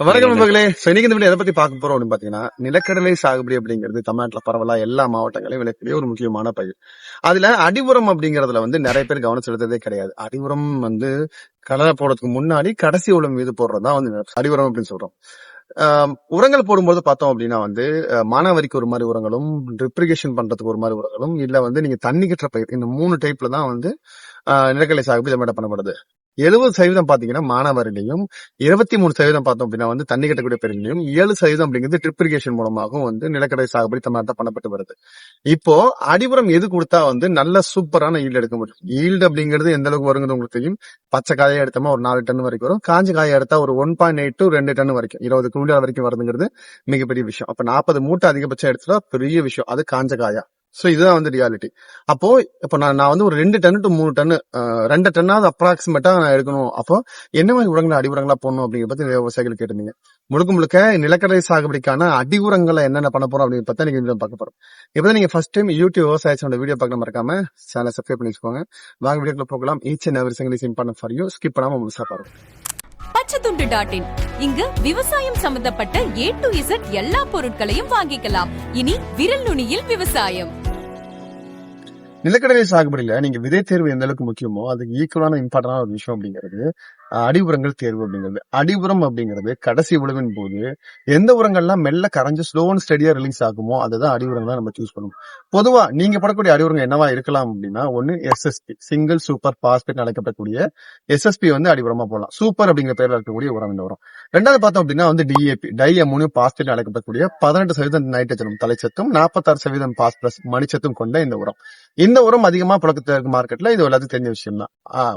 வணக்கம் நண்பர்களே. இன்னைக்கு இந்த வீடியோ எதை பத்தி பார்க்க போறோம் அப்படின்னு பாத்தீங்கன்னா நிலக்கடலை சாகுபடி அப்படிங்கிறது தமிழ்நாட்டுல பரவலா எல்லா மாவட்டங்களையும் விளையக்கூடிய ஒரு முக்கியமான பயிர். அதுல அடிவுரம் அப்படிங்கறதுல வந்து நிறைய பேர் கவனம் செலுத்துறதே கிடையாது. அடிவுரம் வந்து கடலை போடுறதுக்கு முன்னாடி கடைசி உரம் மீது போடுறதுதான் வந்து அடிவுரம் அப்படின்னு சொல்றோம். உரங்கள் போடும்போது பார்த்தோம் அப்படின்னா வந்து மானாவாரிக்கு ஒரு மாதிரி உரங்களும் ட்ரிப்ரிகேஷன் பண்றதுக்கு ஒரு மாதிரி உரங்களும் இல்ல வந்து நீங்க தண்ணி கட்டுற பயிர் இந்த மூணு டைப்ல தான் வந்து நிலக்கடலை சாகுபடி தமிழ்நாடு பண்ணப்படுது. எழுபது சதவீதம் பாத்தீங்கன்னா மானாவாரிலையும் இருபத்தி மூணு சதவீதம் பார்த்தோம் அப்படின்னா வந்து தண்ணி கட்டக்கூடிய பெருநிலையும் ஏழு சதவீதம் அப்படிங்கிறது ட்ரிப்ரிகேஷன் மூலமாகவும் வந்து நிலக்கடை சாகுபடி தமிழ்நாட்டில் பண்ணப்பட்டு வருது. இப்போ அடிபுறம் எது கொடுத்தா வந்து நல்ல சூப்பரான ஈல்டு எடுக்க முடியும்? ஈல்டு அப்படிங்கிறது எந்த அளவுக்கு வருங்கிறது உங்களுக்கு தெரியும். பச்சை காயை எடுத்தோமா ஒரு நாலு டன் வரைக்கும் வரும். காஞ்ச காயை எடுத்தா ஒரு ஒன் பாயிண்ட் எயிட் டு ரெண்டு டன் வரைக்கும் இருபது குவிண்டால் வரைக்கும் வருதுங்கிறது மிகப்பெரிய விஷயம். அப்ப நாற்பது மூட்டை அதிகபட்சம் எடுத்துட்டா பெரிய விஷயம். அது காஞ்ச காயா. சோ இதுதான் வந்து ரியாலிட்டி அப்போ இப்போ நான் நான் வந்து ஒரு ரெண்டு டன் டு மூணு டன்னு ரெண்டு டன்னாவது அப்ராக்சிமேட்டா நான் எடுக்கணும். அப்போ என்ன மாதிரி உரங்களை அடி உரங்களா போடணும் அப்படிங்கிற பத்தி விவசாயிகள் கேட்டிருந்தீங்க. முழுக்க முழுக்க நிலக்கடலை சாகுபடிக்கான அடி உரங்களை என்னென்ன பண்ண போறோம் அப்படின்னு பார்த்தா நீங்க பார்க்க போறோம். இப்போ நீங்க ஃபர்ஸ்ட் டைம் யூடியூப் விவசாயத்தோட வீடியோ பார்க்க மறக்காம சேனல் சப்ஸ்கிரைப் பண்ணி வச்சுக்கோங்க. வாங்க வீடியோக்குள்ள போகலாம். Each and every single important for you skip பண்ணாம முழுசா பாருங்க பச்சைத்துண்டு டாட் இன் இங்கு விவசாயம் சம்பந்தப்பட்ட ஏ டு இசட் எல்லா பொருட்களையும் வாங்கிக்கலாம். இனி விரல் நுனியில் விவசாயம். நிலக்கடலை சாகுபடியில நீங்க விதை தேர்வு எந்த அளவுக்கு முக்கியமோ அதுக்கு ஈக்குவலான இம்பார்ட்டன்டான ஒரு விஷயம் அப்படிங்கிறது அடிபுறங்கள் தேர்வு அப்படிங்கிறது. அடிபுறம் அப்படிங்கிறது கடைசி உழவின் போது எந்த உரங்கள்லாம் மெல்ல கரைஞ்சு ஸ்லோ அண்ட் ஸ்டடியா ரிலீஸ் ஆகுமோ அதுதான் அடி உரங்களா நம்ம சூஸ் பண்ணணும் பொதுவா நீங்க படக்கூடிய அடி உரங்கள் என்னவா இருக்கலாம் அப்படின்னா ஒன்னு எஸ்எஸ்பி சிங்கிள் சூப்பர் பாஸ்பேட் அழைக்கப்படக்கூடிய எஸ்எஸ்பி வந்து அடி உரமா போடலாம். சூப்பர் அப்படிங்கிற பேர்ல இருக்கக்கூடிய உரம் இந்த உரம். ரெண்டாவது பார்த்தோம் அப்படின்னா வந்து டிஏபி டை அமோனியம் பாஸ்பேட் அழைக்கப்படக்கூடிய பதினெட்டு சதவீதம் நைட்ரஜனும் தலைச்சத்தும் நாற்பத்தாறு சதவீதம் பாஸ்பரஸ் மணிச்சத்தும் கொண்ட இந்த உரம். இந்த உரம் அதிகமா புழக்கத்தில் இருக்கு மார்க்கெட்ல இது எல்லாத்துக்கும் தெரிஞ்ச விஷயம் தான்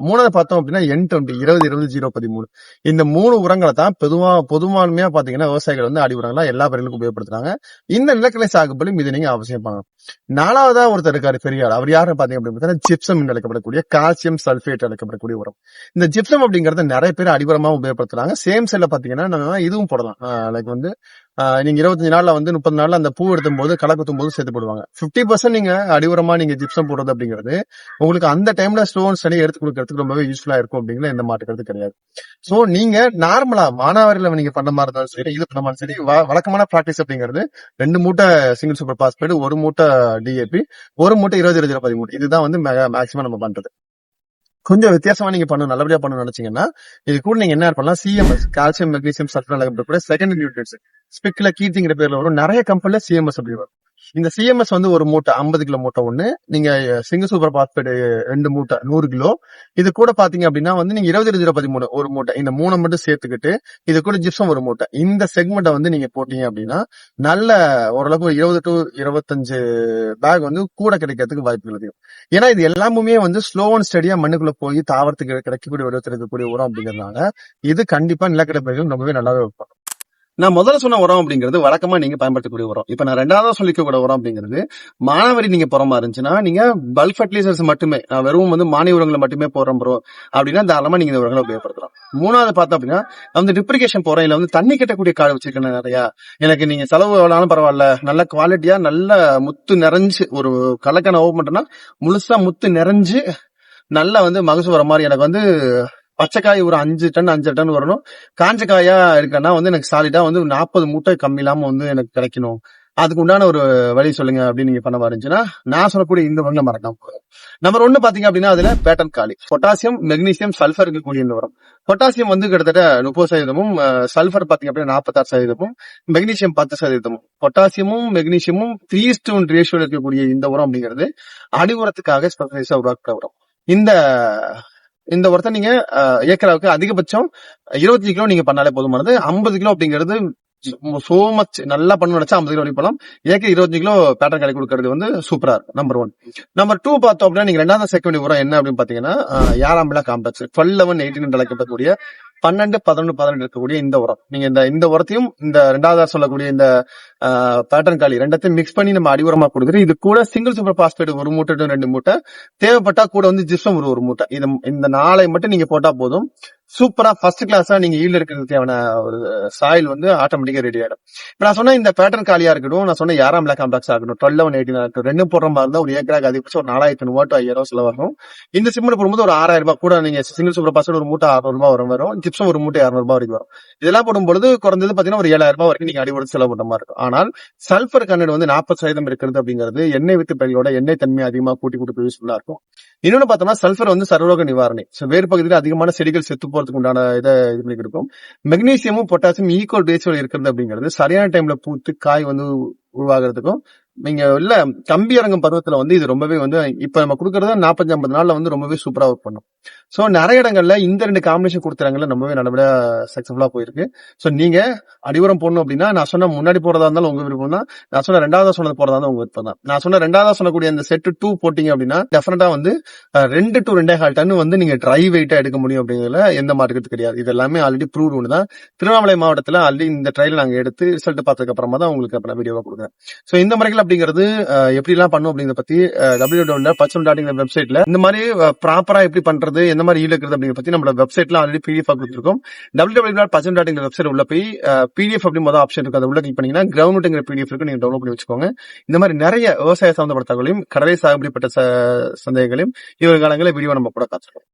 மூணாவது பார்த்தோம் அப்படின்னா என் டுவெண்ட்டி இருபது இருபது இருபது ஜீரோ பதிமூணு இந்த மூணு உரங்களை தான் பொதுவா பொதுவான்மையா பாத்தீங்கன்னா விவசாயிகள் வந்து அடி உரங்களா எல்லா பயிர்களுக்கும் உபயோகப்படுத்துறாங்க இந்த நிலக்கடலை சாகுபடியும் இது நீங்க அவசியம் பண்ணணும் நாலாவதா ஒருத்தர் இருக்காரு பெரியார் அவர் யாரு பாத்தீங்க அப்படின்னு பார்த்தீங்கன்னா ஜிப்சம் என்று அழைக்கப்படக்கூடிய கால்சியம் சல்பேட் அழைக்கப்படக்கூடிய உரம் இந்த ஜிப்சம் அப்படிங்கறத நிறைய பேர் அடிபரமா உபயோகப்படுத்துறாங்க சேம் செல்ல பாத்தீங்கன்னா நம்ம இதுவும் போடலாம் லைக் வந்து நீங்க இருபத்தஞ்சு நாள்ல வந்து முப்பது நாள்ல அந்த பூ எடுத்தும் போது களை குத்தும் போது சேர்த்து போடுவாங்க. பிப்டி பர்சன்ட் நீங்க அடிவரமா நீங்க ஜிப்சம் போடுறது அப்படிங்கிறது உங்களுக்கு அந்த டைம்ல ஸ்டோன் ஸ்டடி எடுத்து கொடுக்கறதுக்கு ரொம்பவே யூஸ்ஃபுல்லா இருக்கும் அப்படிங்கிற எந்த மாட்டுக்கிறது கிடையாது. சோ நீங்க நார்மலா மானாவாரியில நீங்க பண்ண மாதிரி இருந்தாலும் சரி இது பண்ண மாதிரி சரி வழக்கமான ப்ராக்டிஸ் அப்படிங்கிறது ரெண்டு மூட்டை சிங்கிள் சூப்பர் பாஸ்பேட் ஒரு மூட்டை டிஏபி ஒரு மூட்டை இருபது இருபது பதிமூணு இதுதான் வந்து மேக்ஸிமம் நம்ம பண்றது. கொஞ்சம் வித்தியாசமா நீங்க பண்ணணும் நல்லபடியா பண்ணணும்னு நினைச்சீங்கன்னா இது கூட நீங்க என்ன பண்ணலாம் சிஎம்எஸ் கால்சியம் மெக்னீசியம் சல்பர் கூட செகண்ட் நியூட்ரியன்ஸ் ஸ்பெக்ல கீர்த்திங்கிற பேர்ல வரும். நிறைய கம்பெனில சிஎம்எஸ் அப்படி வரும். இந்த சிஎம்எஸ் வந்து ஒரு மூட்டை ஐம்பது கிலோ மூட்டை ஒண்ணு. நீங்க சிங்க சூப்பர் பாஸ்பேட் ரெண்டு மூட்டை நூறு கிலோ. இது கூட பாத்தீங்க அப்படின்னா வந்து நீங்க இருபது இருபது பதிமூணு ஒரு மூட்டை. இந்த மூணை மட்டும் சேர்த்துக்கிட்டு இது கூட ஜிப்சம் ஒரு மூட்டை. இந்த செக்மெண்ட்டை வந்து நீங்க போட்டீங்க அப்படின்னா நல்ல ஓரளவுக்கு இருபது டு இருபத்தஞ்சு பேக் வந்து கூட கிடைக்கிறதுக்கு வாய்ப்புகள் அதிகம். ஏன்னா இது எல்லாமுமே வந்து ஸ்லோ அண்ட் ஸ்டடியா மண்ணுக்குள்ள போய் தாவரத்துக்கு கிடைக்கக்கூடிய உரத்தில் இருக்கக்கூடிய உரம் அப்படிங்கறதுனால இது கண்டிப்பா நிலக்கடை பயிர்கள் ரொம்பவே நல்லாவே வைப்பாங்க நான் முதல்ல சொன்ன உரம் அப்படிங்கிறது வழக்கமா நீங்க பயன்படுத்தக்கூடிய உரம். இப்ப நான் ரெண்டாவது சொல்லிக்கக்கூடிய உரம் அப்படிங்கிறது மானாவாரி நீங்க புறமா மாதிரி இருந்துச்சுன்னா நீங்க பல்க் ஃபர்டிலைசர்ஸ் மட்டுமே வெறும் வந்து மானிய உரங்களை மட்டுமே போடுறோம் ப்ரோ அப்படின்னா தாராளமா நீங்க இந்த உரங்களை உபயோகப்படுத்தலாம். மூணாவது பார்த்தோம் அப்படின்னா வந்து டிப்ரிகேஷன் போறேன் இல்ல வந்து தண்ணி கட்டக்கூடிய காடு வச்சிருக்கேன் நிறையா. எனக்கு நீங்க செலவு எவ்வளவு பரவாயில்ல நல்ல குவாலிட்டியா நல்ல முத்து நிறைஞ்சு ஒரு கலக்கான ஓப்பன் பண்றேன்னா முழுசா முத்து நிறைஞ்சு நல்லா வந்து மகசூல் வர மாதிரி எனக்கு வந்து பச்சைக்காய் ஒரு அஞ்சு டன் அஞ்சு டன் வரணும். காஞ்ச காயா இருக்கன்னா வந்து எனக்கு சாலிடா வந்து நாற்பது மூட்டை கம்மி இல்லாம வந்து எனக்கு கிடைக்கணும். அதுக்கு உண்டான ஒரு வழி சொல்லுங்க அப்படின்னு நீங்க பண்ண இருந்துச்சுன்னா நான் சொல்லக்கூடிய இந்த உரம் மறக்காம நம்பர் ஒன்னு பாத்தீங்க அப்படின்னா அதுல பேட்டன் காலி. பொட்டாசியம் மெக்னீசியம் சல்ஃபர் இருக்கக்கூடிய இந்த உரம் பொட்டாசியம் வந்து கிட்டத்தட்ட முப்பது சதவீதமும் சல்ஃபர் பாத்தீங்க அப்படின்னா நாற்பத்தாறு சதவீதமும் மெக்னீசியம் பத்து சதவீதமும். பொட்டாசியமும் மெக்னீசியமும் த்ரீ ஸ்டோன் ரேஷியோல இருக்கக்கூடிய இந்த உரம் அப்படிங்கிறது அடி உரத்துக்காக ஸ்பெஷலைஸா உருவாக்குற உரம். இந்த இந்த ஒருத்த நீங்க ஏக்கராவுக்கு அதிகபட்சம் இருபத்தஞ்சு கிலோ நீங்க பண்ணாலே போதுமானது. ஐம்பது கிலோ அப்படிங்கிறது சோ மச் நல்லா பண்ண நினைச்சா ஐம்பது கிலோ வரைக்கும் ஏக்கர் இருபத்தஞ்சு கிலோ பேட்டர்ன் கடை கொடுக்கறது வந்து சூப்பரா இருக்கும் நம்பர் ஒன் நம்பர் டூ பார்த்தோம் அப்படின்னா நீங்க ரெண்டாவது சேர்க்க வேண்டிய உரம் என்ன அப்படின்னு பாத்தீங்கன்னா YaraMila complex twelve eleven eighteen அழைக்கப்படக்கூடிய பன்னெண்டு பதினொன்று பதினெண்டு இருக்கக்கூடிய இந்த உரம். நீங்க இந்த இந்த உரத்தையும் இந்த ரெண்டாவதா சொல்லக்கூடிய இந்த பேட்டர்ன் காலி ரெண்டத்தையும் மிக்ஸ் பண்ணி நம்ம அடி உரமா கொடுக்குறோம் இது கூட சிங்கிள் சூப்பர் பாஸ்பேட் ஒரு மூட்டை ரெண்டு மூட்டை தேவைப்பட்டா கூட வந்து ஜிப்சம் ஒரு ஒரு மூட்டை. இது இந்த நாளை மட்டும் நீங்க போட்டா போதும். சூப்பரா ஃபர்ஸ்ட் கிளாஸா நீங்க ஈல்டு இருக்கிறது தேவையான ஒரு சாயில் வந்து ஆட்டோமேட்டிக்கா ரெடி ஆயிடும். இப்ப நான் சொன்ன இந்த பேட்டர்ன் காலியா இருக்கட்டும் நான் சொன்ன யாராம் பிளாக் காம்ப்ளெக்ஸ் ஆகணும் டுவெல் லெவன் எயிட்டீன் ஆகட்டும் ரெண்டு போடுற மாதிரி இருந்தா ஒரு ஏக்கராக்கு அதிகபட்சம் ஒரு நாலாயிரத்தி ஐநூறு டு ஐயாயிரம் செலவாகும் இந்த சிம்மில் போடும்போது ஒரு ஆறாயிரம் ரூபாய் கூட நீங்க சிங்கிள் சூப்பர் பாஸ்ட் ஒரு மூட்டை அறுநூறு ரூபாய் வரும் வரும். ஜிப்சம் ஒரு மூட்டை இரநூறு ரூபாய் வரைக்கும் வரும். இதெல்லாம் போடும்போது குறைஞ்சது பாத்தீங்கன்னா ஒரு ஏழாயிரம் ரூபாய் வரைக்கும் நீங்க அடி செலவு பண்ற மாதிரி இருக்கும். ஆனால் சல்பர் கண்டென்ட் வந்து நாற்பது சதவீதம் இருக்கிறது அப்படிங்கிறது எண்ணெய் வித்து பயிர்களோட எண்ணெய் தன்மை அதிகமா கூட்டி கூட்டி யூஸ்ஃபுல்லா இருக்கும். இன்னொன்னு பார்த்தோம்னா சல்பர் வந்து சர்வரோக நிவாரணி. வேறு பகுதியில் அதிகமான செடிகள் செத்து போறதுக்கு உண்டான இதை இது பண்ணி கொடுக்கும். மெக்னீசியமும் பொட்டாசியம் ஈக்குவல் ரேஷியோல இருக்கிறது அப்படிங்கிறது சரியான டைம்ல பூத்து காய் வந்து உருவாகிறதுக்கும் நீங்க இல்ல கம்பி இறங்கும் பருவத்துல வந்து இது ரொம்பவே வந்து இப்ப நம்ம கொடுக்கறத நாற்பத்தி ஐம்பது நாள்ல வந்து ரொம்பவே சூப்பரா ஒர்க் பண்ணும். ஸோ நிறைய இடங்கள்ல இந்த ரெண்டு காம்பினேஷன் கொடுத்துறாங்கல்ல ரொம்பவே நல்லபடியா சக்சஸ்ஃபுல்லா போயிருக்கு. ஸோ நீங்க அடிவரம் போடணும் அப்படின்னா நான் சொன்ன முன்னாடி போறதா இருந்தாலும் உங்க விருப்பம் தான். நான் சொன்ன ரெண்டாவதா சொன்னது போறதா இருந்தாலும் உங்க விருப்பம் தான். நான் சொன்ன ரெண்டாவதா சொல்லக்கூடிய அந்த செட் டூ போட்டீங்க அப்படின்னா டெஃபினட்டா வந்து ரெண்டு டு ரெண்டே கால் டன் வந்து நீங்க ட்ரை வெயிட்டா எடுக்க முடியும் அப்படிங்கிறதுல எந்த மார்க்கெட் கிடையாது. இது எல்லாமே ஆல்ரெடி ப்ரூவ் ஒன்று தான். திருவண்ணாமலை மாவட்டத்தில் ஆல்ரெடி இந்த ட்ரையல் நாங்கள் எடுத்து ரிசல்ட் பார்த்ததுக்கு அப்புறமா தான் உங்களுக்கு அப்புறம் வீடியோவாக கொடுக்குறேன். ஸோ இந்த முறைகள் அப்படிங்கிறது எப்படிலாம் எப்படி எல்லாம் பண்ணும் அப்படிங்கிறத பத்தி டபிள்யூ டபிள்யூ பச்சம் டாட் வெப்சைட்ல இந்த மாதிரி ப்ராப்பரா எப்படி பண்றது எந்த மாதிரி ஈடு இருக்கிறது அப்படிங்கிற பத்தி நம்மளோட வெப்சைட்ல ஆல்ரெடி பிடிஎஃப் கொடுத்துருக்கோம் W W dot Pacham dot website உள்ள போய் பிடிஎஃப் அப்படி மொதல் ஆப்ஷன் இருக்கு. அதை உள்ள கிளிக் பண்ணீங்கன்னா கிரவுண்ட்ங்கிற பிடிஎஃப் இருக்கு நீங்க டவுன்லோட் பண்ணி வச்சுக்கோங்க. இந்த மாதிரி நிறைய விவசாய சம்பந்தப்பட்ட தகவலையும் கடலை சாகுபடிப்பட்ட ச- சந்தேகங்களையும் இவர் காலங்களில் வீடியோ நம்ம கூட காத்துருக்கோம்